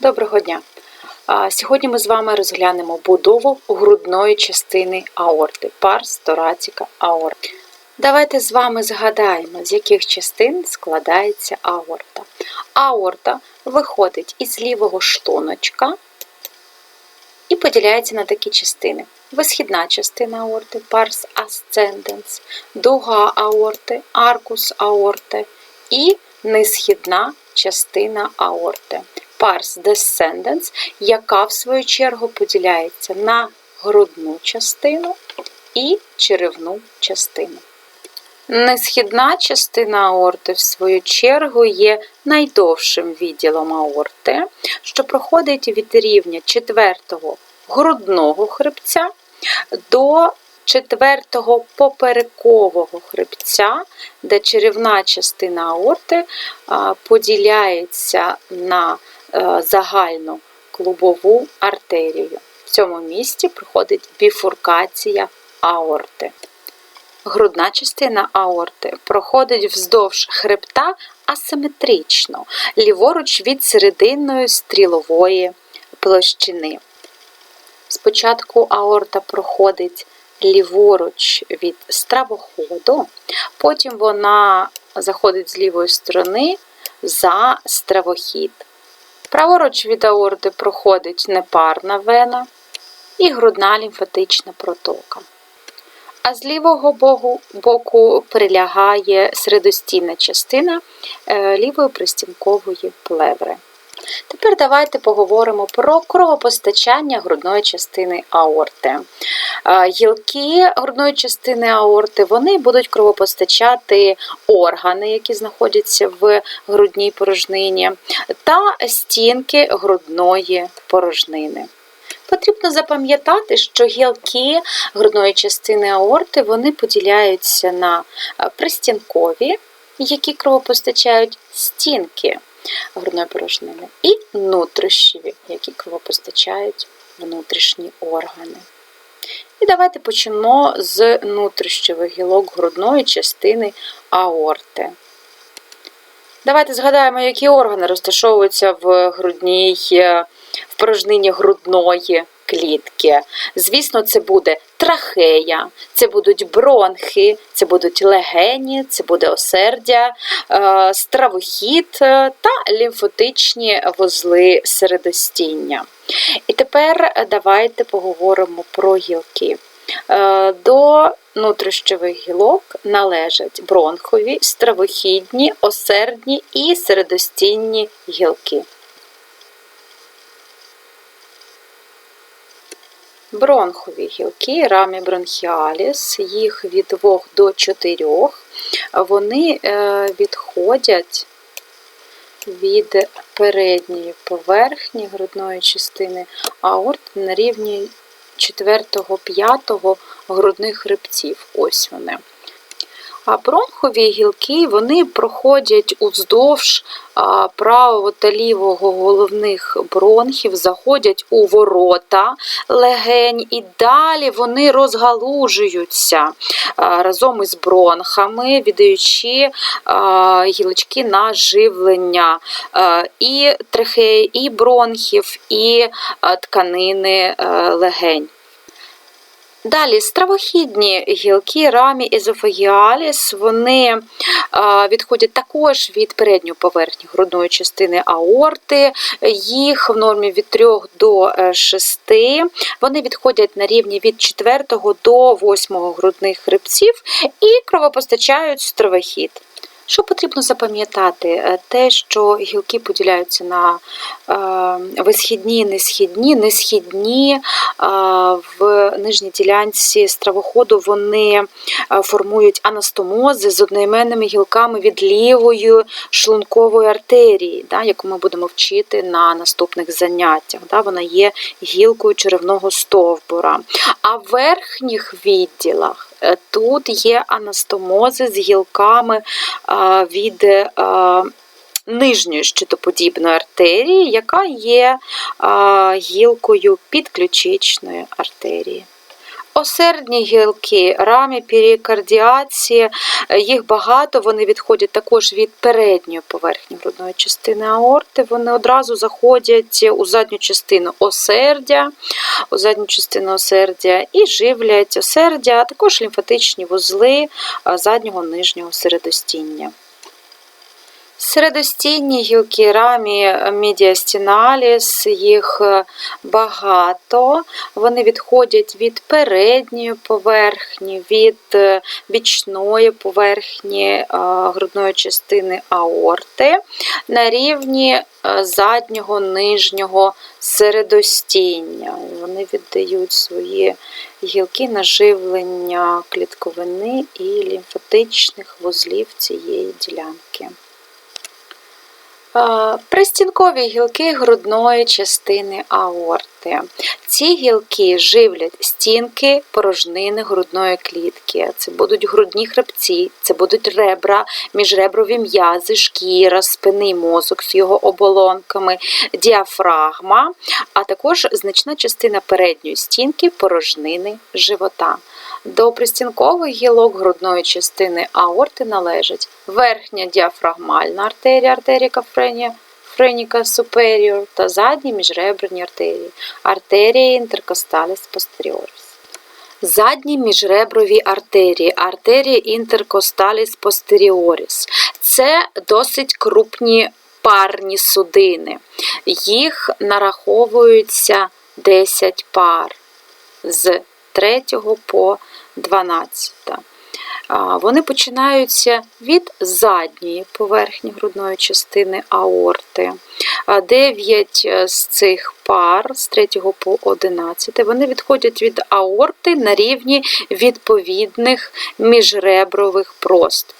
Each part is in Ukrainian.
Доброго дня! Сьогодні ми з вами розглянемо будову грудної частини аорти, парс торацика аорти. Давайте з вами згадаємо, з яких частин складається аорта. Аорта виходить із лівого шлуночка і поділяється на такі частини. Висхідна частина аорти, парс асценденс, дуга аорти, аркус аорти і несхідна частина аорти, парс descendens, яка в свою чергу поділяється на грудну частину і черевну частину. Несхідна частина аорти, в свою чергу, є найдовшим відділом аорти, що проходить від рівня четвертого грудного хребця до четвертого поперекового хребця, де черевна частина аорти поділяється на загальну клубову артерію. В цьому місці проходить біфуркація аорти. Грудна частина аорти проходить вздовж хребта асиметрично, ліворуч від серединної стрілової площини. Спочатку аорта проходить ліворуч від стравоходу, потім вона заходить з лівої сторони за стравохід. Праворуч від аорти проходить непарна вена і грудна лімфатична протока. А з лівого боку, прилягає середостійна частина е, лівої пристінкової плеври. Тепер давайте поговоримо про кровопостачання грудної частини аорти. Е, Гілки грудної частини аорти вони будуть кровопостачати органи, які знаходяться в грудній порожнині, та стінки грудної порожнини. Потрібно запам'ятати, що гілки грудної частини аорти вони поділяються на е, пристінкові, які кровопостачають стінки грудної порожнини, і нутрищеві, які кровопостачають внутрішні органи. І давайте почнемо з нутрищевих гілок грудної частини аорти. Давайте згадаємо, які органи розташовуються в грудній, е, в порожнині грудної клітки. Звісно, це буде трахея, це будуть бронхи, це будуть легені, це буде осердя, е, стравохід е, та лімфотичні вузли середостіння. І тепер давайте поговоримо про гілки. Е, До внутрішньових гілок належать бронхові, стравохідні, осердні і середостінні гілки. Бронхові гілки, рамі бронхіаліс, їх від 2 до 4, вони е, відходять від передньої поверхні грудної частини аорт на рівні 4-5 грудних хребців. Ось вони. А бронхові гілки вони проходять уздовж правого та лівого головних бронхів, заходять у ворота легень і далі вони розгалужуються разом із бронхами, віддаючи гілочки на живлення і трахеї, і бронхів, і тканини легень. Далі стравохідні гілки рамі езофагіаліс, вони а, відходять також від передньої поверхні грудної частини аорти, їх в нормі від 3 до 6. Вони відходять на рівні від 4 до 8 грудних хребців і кровопостачають стравохід. Що потрібно запам'ятати? Е, Те, що гілки поділяються на е, висхідні, несхідні, несхідні е, в нижній ділянці стравоходу вони формують анастомози з одноіменними гілками від лівої шлункової артерії, да, яку ми будемо вчити на наступних заняттях. Да, Вона є гілкою черевного стовбура. А в верхніх відділах Тут є анастомози з гілками від нижньої щитоподібної артерії, яка є гілкою підключичної артерії. Осердні гілки, рамі перікардіації, е, їх багато, вони відходять також від передньої поверхні грудної частини аорти. Вони одразу заходять у задню частину осердя, у задню частину осердя і живлять осердя, а також лімфатичні вузли заднього нижнього середостіння. Середостінні гілки рамі медіастіналіс, їх е, багато. Вони відходять від передньої поверхні, від е, бічної поверхні е, грудної частини аорти на рівні заднього нижнього середостіння. Вони віддають свої гілки на живлення клітковини і лімфатичних вузлів цієї ділянки. Пристінкові гілки грудної частини аорти. Ці гілки живлять стінки порожнини грудної клітки. Це будуть грудні хребці, це будуть ребра, міжреброві м'язи, шкіра, спинний мозок з його оболонками, діафрагма, а також значна частина передньої стінки порожнини живота. До пристінкових гілок грудної частини аорти належать верхня діафрагмальна артерія, артерія кафренія, френіка суперіор та задні міжреберні артерії, артерія інтеркосталіс постеріоріс. Задні міжреброві артерії, артерія інтеркосталіс постеріоріс. Це досить крупні парні судини. Їх нараховується 10 пар з 3 по 12. Вони починаються від задньої поверхні грудної частини аорти. 9 е, з цих пар з 3 по 11 вони відходять від аорти на рівні відповідних міжребрових прост.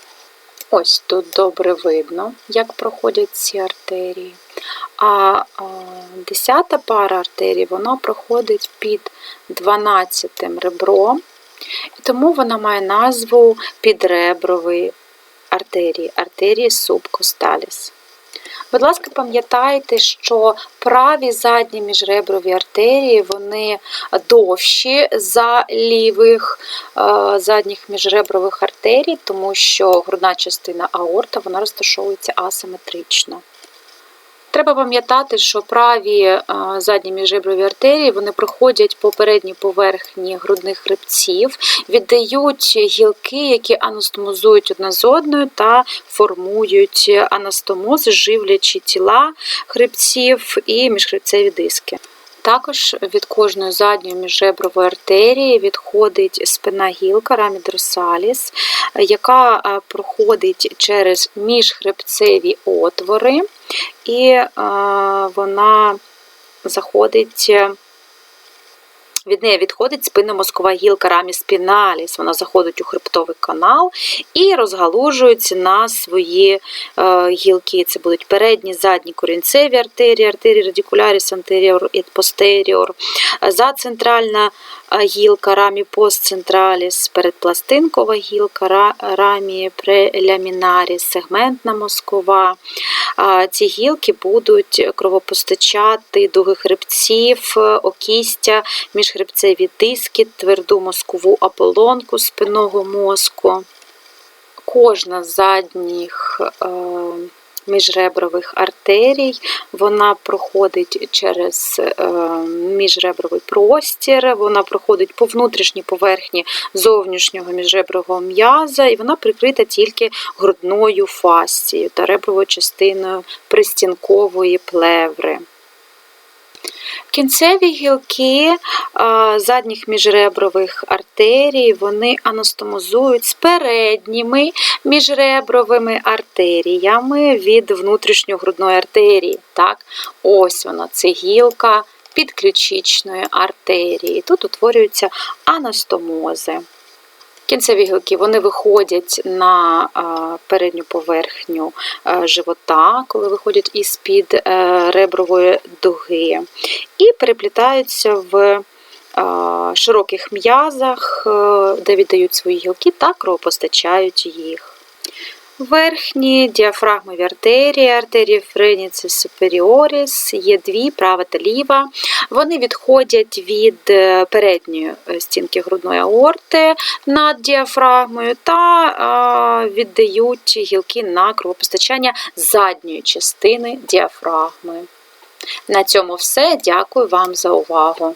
Ось тут добре видно, як проходять ці артерії. А десята пара артерій вона проходить під 12 ребром, і тому вона має назву підребрової артерії, артерії субкосталіс. Будь ласка, пам'ятайте, що праві задні міжреброві артерії вони довші за лівих е, задніх міжребрових артерій, тому що грудна частина аорта вона розташовується асиметрично. Треба пам'ятати, що праві е, задні міжреброві артерії вони проходять по передній поверхні грудних хребців, віддають гілки, які анастомозують одна з одною та формують анастомоз, живлячи тіла хребців і міжхребцеві диски. Також від кожної задньої міжжебрової артерії відходить спина гілка рамідросаліс, яка е, проходить через міжхребцеві отвори, і е, вона заходить від неї відходить спинномозкова гілка рамі спіналіс, вона заходить у хребтовий канал і розгалужується на свої е, гілки. Це будуть передні, задні корінцеві артерії, артерії радикуляріс, антеріор і постеріор, центральна гілка рамі постцентраліс, передпластинкова гілка рамі прелямінаріс, сегментна мозкова. Ці гілки будуть кровопостачати дуги хребців, окістя, міжхребцеві диски, тверду мозкову ополонку спинного мозку. Кожна з задніх е, міжребрових артерій, вона проходить через е, міжребровий простір, вона проходить по внутрішній поверхні зовнішнього міжребрового м'яза, і вона прикрита тільки грудною фасцією та ребровою частиною пристінкової плеври. Кінцеві гілки задніх міжребрових артерій вони анастомозують з передніми міжребровими артеріями від внутрішньогрудної артерії. Так? Ось вона, це гілка підключичної артерії. Тут утворюються анастомози. Кінцеві гілки вони виходять на передню поверхню живота, коли виходять із-під е, ребрової дуги, і переплітаються в широких м'язах, е, де віддають свої гілки та кровопостачають їх. Верхні діафрагмові артерії, артерії френіці суперіоріс, є дві, права та ліва. Вони відходять від е, передньої е, стінки грудної аорти над діафрагмою та е, віддають гілки на кровопостачання задньої частини діафрагми. На цьому все. Дякую вам за увагу.